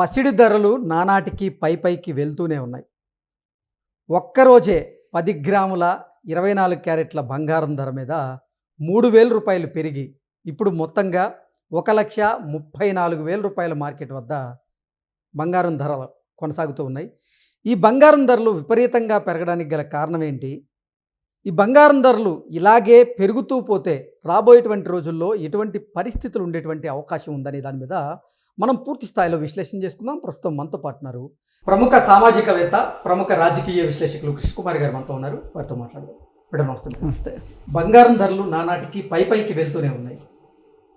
పసిడి ధరలు నానాటికి పై పైకి వెళ్తూనే ఉన్నాయి. ఒక్కరోజే పది గ్రాముల ఇరవై నాలుగు క్యారెట్ల బంగారం ధర మీద మూడు వేల రూపాయలు పెరిగి ఇప్పుడు మొత్తంగా ఒక లక్ష ముప్పై నాలుగు వేల రూపాయల మార్కెట్ వద్ద బంగారం ధరలు కొనసాగుతూ ఉన్నాయి. ఈ బంగారం ధరలు విపరీతంగా పెరగడానికి గల కారణం ఏంటి? ఈ బంగారం ధరలు ఇలాగే పెరుగుతూ పోతే రాబోయేటువంటి రోజుల్లో ఎటువంటి పరిస్థితులు ఉండేటువంటి అవకాశం ఉందనే దాని మీద మనం పూర్తి స్థాయిలో విశ్లేషణ చేసుకుందాం. ప్రస్తుతం మనతో పాటున్నారు ప్రముఖ సామాజికవేత్త ప్రముఖ రాజకీయ విశ్లేషకులు కృష్ణకుమారి గారు మనతో ఉన్నారు. వారితో మాట్లాడదాం. మేడం నమస్తే నమస్తే. బంగారం ధరలు నానాటికి పై పైకి వెళ్తూనే ఉన్నాయి.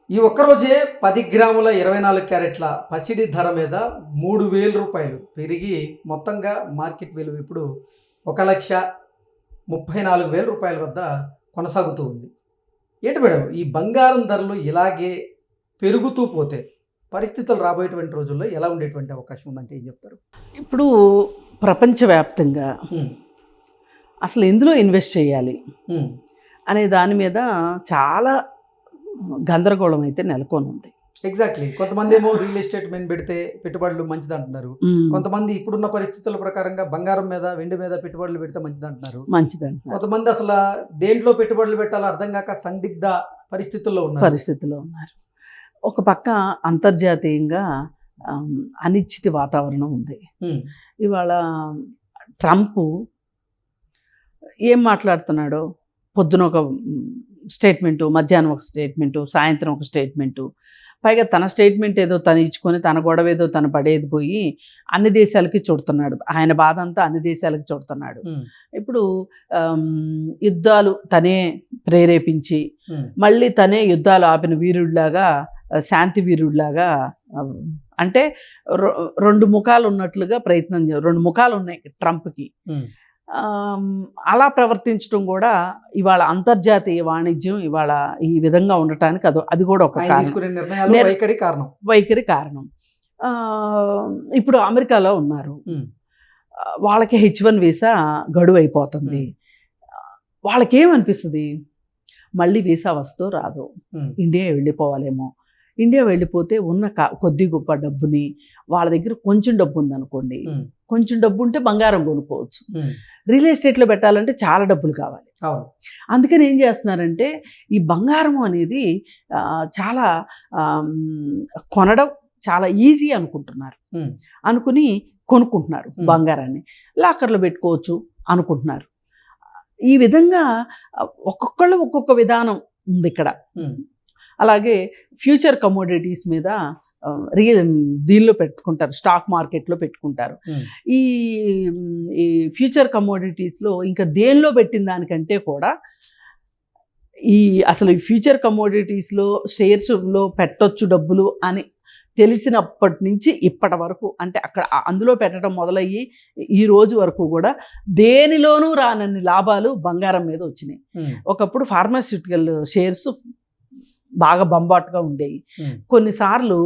ఈ ఒక్కరోజే పది గ్రాముల ఇరవై నాలుగు క్యారెట్ల పసిడి ధర మీద మూడు వేల రూపాయలు పెరిగి మొత్తంగా మార్కెట్ విలువ ఇప్పుడు ఒక లక్ష ముప్పై నాలుగు వేల రూపాయల వద్ద కొనసాగుతూ ఉంది ఏంటి మేడం ఈ బంగారం ధరలు ఇలాగే పెరుగుతూ పోతే పరిస్థితులు రాబోయేటువంటి రోజుల్లో ఎలా ఉండేటువంటి అవకాశం ఉందంటే ఏం చెప్తారు ఇప్పుడు ప్రపంచవ్యాప్తంగా. అసలు ఎందులో ఇన్వెస్ట్ చేయాలి. అనే దాని మీద చాలా గందరగోళం అయితే నెలకొని ఉంది ఎగ్జాక్ట్లీ కొంతమంది ఏమో రియల్ ఎస్టేట్ మీద పెడితే పెట్టుబడులు మంచిది అంటున్నారు కొంతమంది ఇప్పుడున్న పరిస్థితుల ప్రకారంగా బంగారం మీద వెండి మీద పెట్టుబడులు పెడితే మంచిది అంటున్నారు మంచిదంట కొంతమంది అసలు దేంట్లో పెట్టుబడులు పెట్టాలో అర్థం కాక సందిగ్ధ పరిస్థితుల్లో ఉన్నారు. పరిస్థితిలో ఉన్నారు. ఒక పక్క అంతర్జాతీయంగా అనిశ్చిత వాతావరణం ఉంది. ఇవాళ ట్రంప్ ఏం మాట్లాడుతున్నాడో? పొద్దున ఒక స్టేట్మెంటు మధ్యాహ్నం ఒక స్టేట్మెంటు సాయంత్రం ఒక స్టేట్మెంటు పైగా తన స్టేట్మెంట్ ఏదో తను ఇచ్చుకొని తన గొడవ ఏదో తను పడేది పోయి అన్ని దేశాలకి చుడుతున్నాడు ఆయన బాధ అంతా అన్ని దేశాలకి చుడుతున్నాడు. ఇప్పుడు యుద్ధాలు తనే ప్రేరేపించి. మళ్ళీ తనే యుద్ధాలు ఆపిన వీరుడిలాగా శాంతి వీరుడిలాగా అంటే రెండు ముఖాలు ఉన్నట్లుగా ప్రయత్నం రెండు ముఖాలు ఉన్నాయి ట్రంప్కి అలా ప్రవర్తించడం కూడా ఇవాళ అంతర్జాతీయ వాణిజ్యం ఇవాళ ఈ విధంగా ఉండటానికి అది అది కూడా ఒక వైఖరి కారణం. వైఖరి కారణం. ఇప్పుడు అమెరికాలో ఉన్నారు. వాళ్ళకి హెచ్ వన్ వీసా గడువు అయిపోతుంది. వాళ్ళకి ఏమనిపిస్తుంది మళ్ళీ వీసా వస్తూ రాదు. ఇండియా వెళ్ళిపోవాలేమో. ఇండియా వెళ్ళిపోతే ఉన్న కా- కొద్ది గొప్ప డబ్బుని వాళ్ళ దగ్గర కొంచెం డబ్బు ఉందనుకోండి. కొంచెం డబ్బు ఉంటే బంగారం కొనుక్కోవచ్చు. రియల్ ఎస్టేట్లో పెట్టాలంటే చాలా డబ్బులు కావాలి అందుకని ఏం చేస్తున్నారంటే ఈ బంగారం అనేది చాలా కొనడం చాలా ఈజీ అనుకుంటున్నారు. అనుకుని కొనుక్కుంటున్నారు. బంగారాన్ని లాకర్లో పెట్టుకోవచ్చు అనుకుంటున్నారు ఈ విధంగా ఒక్కొక్కళ్ళు ఒక్కొక్క విధానం ఉంది ఇక్కడ. అలాగే ఫ్యూచర్ కమోడిటీస్ మీద రియల్ దీనిలో పెట్టుకుంటారు స్టాక్ మార్కెట్లో పెట్టుకుంటారు హ్మ్. ఈ ఈ ఫ్యూచర్ కమోడిటీస్లో ఇంకా దేనిలో పెట్టిన దానికంటే కూడా ఈ అసలు ఈ ఫ్యూచర్ కమోడిటీస్లో షేర్స్లో పెట్టొచ్చు డబ్బులు అని తెలిసినప్పటి నుంచి ఇప్పటి వరకు అంటే అక్కడ అందులో పెట్టడం మొదలయ్యి ఈ రోజు వరకు కూడా దేనిలోనూ రానన్ని లాభాలు బంగారం మీద వచ్చినాయి హ్మ్. ఒకప్పుడు ఫార్మాస్యూటికల్ షేర్స్ బాగా బంబాటుగా ఉండేవి. కొన్నిసార్లు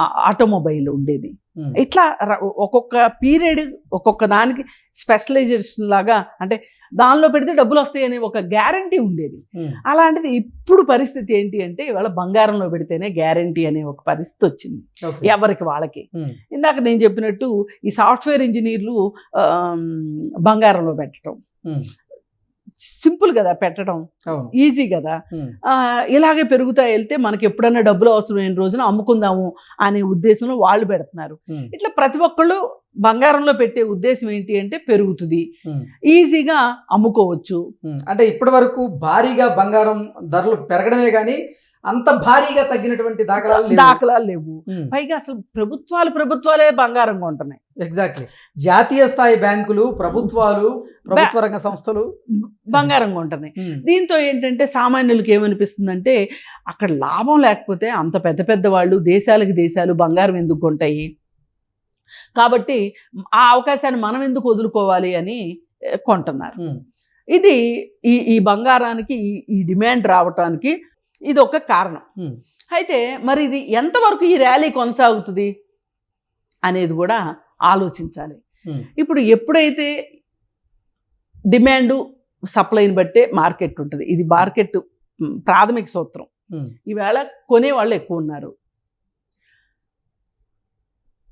ఆటోమొబైల్ ఉండేది. ఇట్లా ఒక్కొక్క పీరియడ్ ఒక్కొక్క దానికి స్పెషలైజేషన్ లాగా అంటే దానిలో పెడితే డబ్బులు వస్తాయి అనే ఒక గ్యారంటీ ఉండేది. అలాంటిది ఇప్పుడు పరిస్థితి ఏంటి అంటే ఇవాళ బంగారంలో పెడితేనే గ్యారంటీ అనే ఒక పరిస్థితి వచ్చింది. ఎవరికి వాళ్ళకి. ఇందాక నేను చెప్పినట్టు ఈ సాఫ్ట్వేర్ ఇంజనీర్లు బంగారంలో పెట్టడం. సింపుల్ కదా పెట్టడం. ఈజీ కదా. ఇలాగే పెరుగుతా వెళ్తే మనకి ఎప్పుడన్నా డబ్బులు అవసరమైన రోజున అమ్ముకుందాము అనే ఉద్దేశంలో వాళ్ళు పెడుతున్నారు. ఇట్లా ప్రతి ఒక్కళ్ళు బంగారంలో పెట్టే ఉద్దేశం ఏంటి అంటే పెరుగుతుంది. ఈజీగా అమ్ముకోవచ్చు. అంటే ఇప్పటి వరకు భారీగా బంగారం ధరలు పెరగడమే కానీ అంత భారీగా తగ్గినటువంటి దాఖలాలు. దాఖలాలు లేవు. పైగా అసలు ప్రభుత్వాలు ప్రభుత్వాలే బంగారం కొంటున్నాయి ఎగ్జాక్ట్లీ జాతీయ స్థాయి బ్యాంకులు ప్రభుత్వాలు ప్రభుత్వ రంగ సంస్థలు. బంగారం కొంటున్నాయి ఉమ్, దీంతో ఏంటంటే సామాన్యులకి ఏమనిపిస్తుందంటే అక్కడ లాభం లేకపోతే అంత పెద్ద పెద్ద వాళ్ళు దేశాలకు దేశాలు బంగారం ఎందుకు కొంటాయి? కాబట్టి ఆ అవకాశాన్ని మనం ఎందుకు వదులుకోవాలి అని కొంటున్నారు. ఇది ఈ ఈ బంగారానికి ఈ డిమాండ్ రావటానికి ఇది ఒక కారణం అయితే మరి ఇది ఎంతవరకు ఈ ర్యాలీ కొనసాగుతుంది అనేది కూడా ఆలోచించాలి. ఇప్పుడు ఎప్పుడైతే డిమాండు సప్లైని బట్టే మార్కెట్ ఉంటుంది. ఇది మార్కెట్ ప్రాథమిక సూత్రం. ఈవేళ కొనేవాళ్ళు ఎక్కువ ఉన్నారు.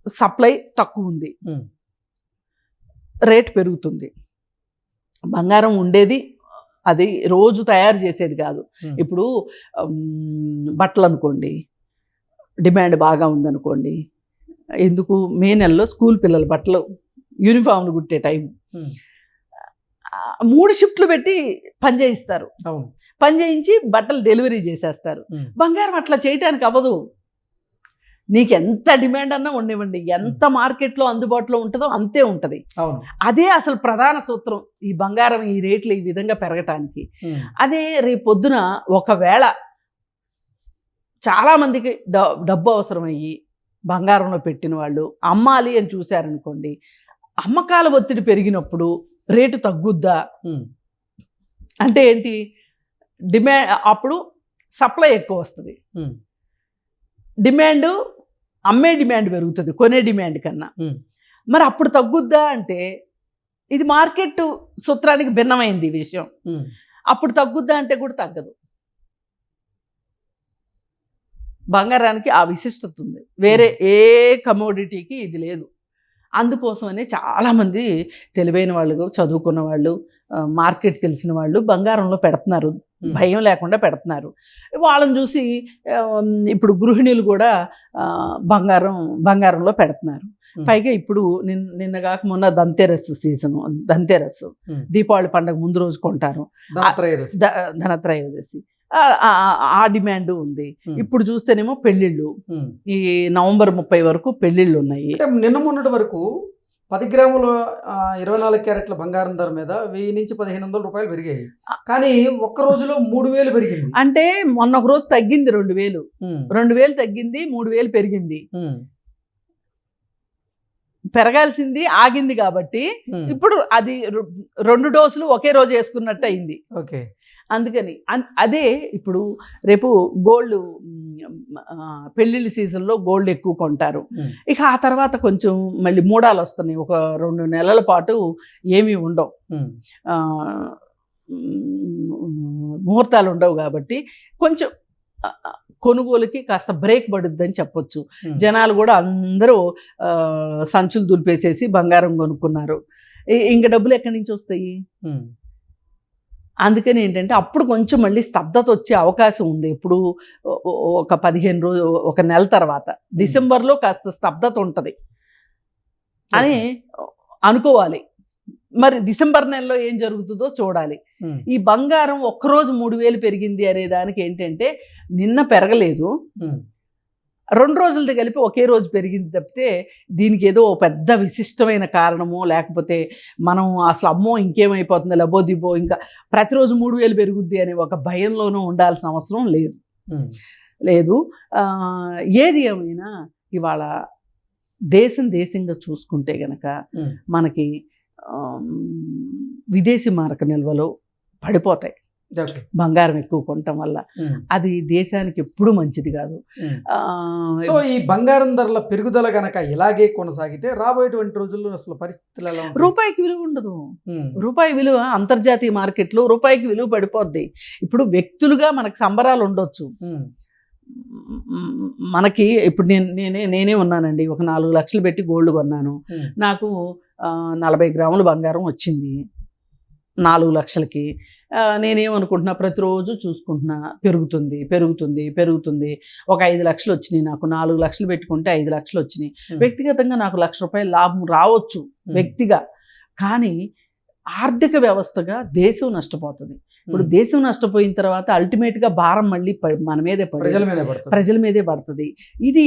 సప్లై తక్కువ ఉంది. రేట్ పెరుగుతుంది. బంగారం ఉండేది అది రోజు తయారు చేసేది కాదు. ఇప్పుడు బట్టలు అనుకోండి డిమాండ్ బాగా ఉందనుకోండి ఎందుకు మే నెలలో స్కూల్ పిల్లల బట్టలు యూనిఫామ్లు కుట్టే టైం. మూడు షిఫ్ట్లు పెట్టి పని చేయిస్తారు. అవును. పని చేయించి బట్టలు డెలివరీ చేసేస్తారు. బంగారం అట్లా చేయటానికి అవ్వదు. నీకు ఎంత డిమాండ్ అన్నా ఉండనివ్వండి. ఎంత మార్కెట్లో అందుబాటులో ఉంటుందో అంతే ఉంటుంది. అవును. అదే అసలు ప్రధాన సూత్రం ఈ బంగారం ఈ రేట్లు ఈ విధంగా పెరగటానికి. అదే రేపు పొద్దున ఒకవేళ చాలామందికి డబ్బు అవసరమయ్యి బంగారంలో పెట్టిన వాళ్ళు అమ్మాలి అని చూశారనుకోండి అమ్మకాల ఒత్తిడి పెరిగినప్పుడు రేటు తగ్గుద్దా? అంటే ఏంటి? డిమాండ్ అప్పుడు సప్లై ఎక్కువ వస్తుంది. డిమాండ్ అమ్మే డిమాండ్ పెరుగుతుంది కొనే డిమాండ్ కన్నా. మరి అప్పుడు తగ్గుద్దా అంటే ఇది మార్కెట్ సూత్రానికి భిన్నమైంది ఈ విషయం. అప్పుడు తగ్గుద్దా అంటే కూడా తగ్గదు. బంగారానికి ఆ విశిష్టత ఉంది. వేరే ఏ కమోడిటీకి ఇది లేదు. అందుకోసమనే చాలామంది తెలివైన వాళ్ళు చదువుకున్న వాళ్ళు మార్కెట్ తెలిసిన వాళ్ళు బంగారంలో పెడుతున్నారు. భయం లేకుండా పెడుతున్నారు. వాళ్ళని చూసి ఇప్పుడు గృహిణులు కూడా బంగారం బంగారంలో పెడుతున్నారు. పైగా ఇప్పుడు నిన్న నిన్న కాక మొన్న దంతెరస్ సీజన్ దంతెరస్. దీపావళి పండుగ ముందు రోజు కొంటారు. ధనత్రయోదశి. ఆ- డిమాండ్ ఉంది. ఇప్పుడు చూస్తేనేమో పెళ్ళిళ్ళు. ఉమ్. ఈ నవంబర్ ముప్పై వరకు పెళ్ళిళ్ళు ఉన్నాయి. నిన్న మొన్నటి వరకు పది గ్రాముల ఇరవై నాలుగు క్యారెట్ల బంగారం ధర మీద వెయ్యి నుంచి పదిహేను వందల రూపాయలు పెరిగాయి. కానీ ఒక్క రోజులో మూడు వేలు పెరిగింది. అంటే మొన్న ఒక రోజు తగ్గింది రెండు వేలు. రెండు వేలు తగ్గింది మూడు వేలు పెరిగింది. పెరగాల్సింది ఆగింది కాబట్టి. ఇప్పుడు అది రెండు డోసులు ఒకే రోజు వేసుకున్నట్టు అయింది. ఓకే. అందుకని అదే ఇప్పుడు రేపు గోల్డ్ పెళ్ళిళ్ళ సీజన్లో గోల్డ్ ఎక్కువ కొంటారు. ఇక ఆ తర్వాత కొంచెం మళ్ళీ మూడాలు వస్తున్నాయి. ఒక రెండు నెలల పాటు ఏమీ ఉండవు. ముహూర్తాలు ఉండవు కాబట్టి కొంచెం కొనుగోలుకి కాస్త బ్రేక్ పడుద్దని చెప్పొచ్చు. జనాలు కూడా అందరూ సంచులు దులిపేసేసి బంగారం కొనుక్కున్నారు. ఇంక డబ్బులు ఎక్కడి నుంచి వస్తాయి? అందుకని ఏంటంటే అప్పుడు కొంచెం మళ్ళీ స్తబ్దత వచ్చే అవకాశం ఉంది. ఇప్పుడు ఒక పదిహేను రోజు ఒక నెల తర్వాత. డిసెంబర్లో కాస్త స్తబ్దత ఉంటుంది. అని అనుకోవాలి. మరి డిసెంబర్ నెలలో ఏం జరుగుతుందో చూడాలి. ఈ బంగారం ఒక్కరోజు మూడు వేలు పెరిగింది అనే దానికి ఏంటంటే నిన్న పెరగలేదు. రెండు రోజులది కలిపి ఒకే రోజు పెరిగింది తప్పితే దీనికి ఏదో పెద్ద విశిష్టమైన కారణమో లేకపోతే మనం అసలు అమ్మో ఇంకేమైపోతుంది లబోదిబో ఇంకా ప్రతిరోజు మూడు వేలు పెరుగుద్ది అనే ఒక భయంలోనూ ఉండాల్సిన అవసరం లేదు. లేదు. ఏది ఏమైనా ఇవాళ దేశం దేశంగా చూసుకుంటే గనక. మనకి విదేశీ మారక నిల్వలు పడిపోతాయి. బంగారం ఎక్కువ కొనటం వల్ల అది దేశానికి ఎప్పుడూ మంచిది కాదు. సో ఈ బంగారం ధరల పెరుగుదల గనక ఇలాగే కొనసాగితే రాబోయేటువంటి రోజుల్లో అసలు పరిస్థితులు? రూపాయికి విలువ ఉండదు. రూపాయి విలువ అంతర్జాతీయ మార్కెట్లో రూపాయికి విలువ పడిపోద్ది. ఇప్పుడు వ్యక్తులుగా మనకు సంబరాలు ఉండొచ్చు. మనకి ఇప్పుడు నేను నేనే నేనే ఉన్నానండి. ఒక నాలుగు లక్షలు పెట్టి గోల్డ్ కొన్నాను. నాకు నలభై గ్రాముల బంగారం వచ్చింది. నాలుగు లక్షలకి. నేనేమనుకుంటున్నా ప్రతిరోజు చూసుకుంటున్నా పెరుగుతుంది పెరుగుతుంది పెరుగుతుంది. ఒక ఐదు లక్షలు వచ్చినాయి నాకు నాలుగు లక్షలు పెట్టుకుంటే ఐదు లక్షలు వచ్చినాయి. వ్యక్తిగతంగా నాకు లక్ష రూపాయల లాభం రావచ్చు వ్యక్తిగా. కానీ ఆర్థిక వ్యవస్థగా దేశం నష్టపోతుంది. ఇప్పుడు. దేశం నష్టపోయిన తర్వాత అల్టిమేట్గా భారం మళ్ళీ మన మీదే ప్రజల మీదే పడుతుంది. ప్రజల మీదే పడుతుంది. ఇది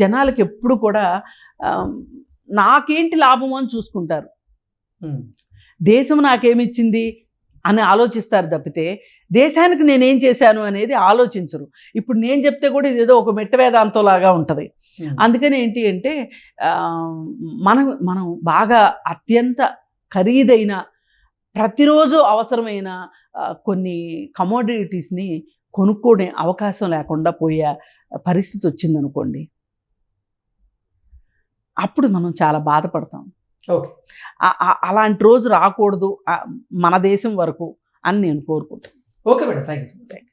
జనాలకు ఎప్పుడు కూడా నాకేంటి లాభం అని చూసుకుంటారు. దేశం నాకేమిచ్చింది? అని ఆలోచిస్తారు తప్పితే దేశానికి నేనేం చేశాను అనేది ఆలోచించరు. ఇప్పుడు నేను చెప్తే కూడా ఇదేదో ఒక మెట్ట వేదాంతం లాగా ఉంటుంది అందుకని ఏంటి అంటే మనం మనం బాగా అత్యంత ఖరీదైన ప్రతిరోజు అవసరమైన కొన్ని కమోడిటీస్ని కొనుక్కునే అవకాశం లేకుండా పోయే పరిస్థితి వచ్చిందనుకోండి అప్పుడు మనం చాలా బాధపడతాం. ఓకే. అలాంటి రోజు రాకూడదు మన దేశం వరకు అని నేను కోరుకుంటాను ఓకే మేడం. Thank you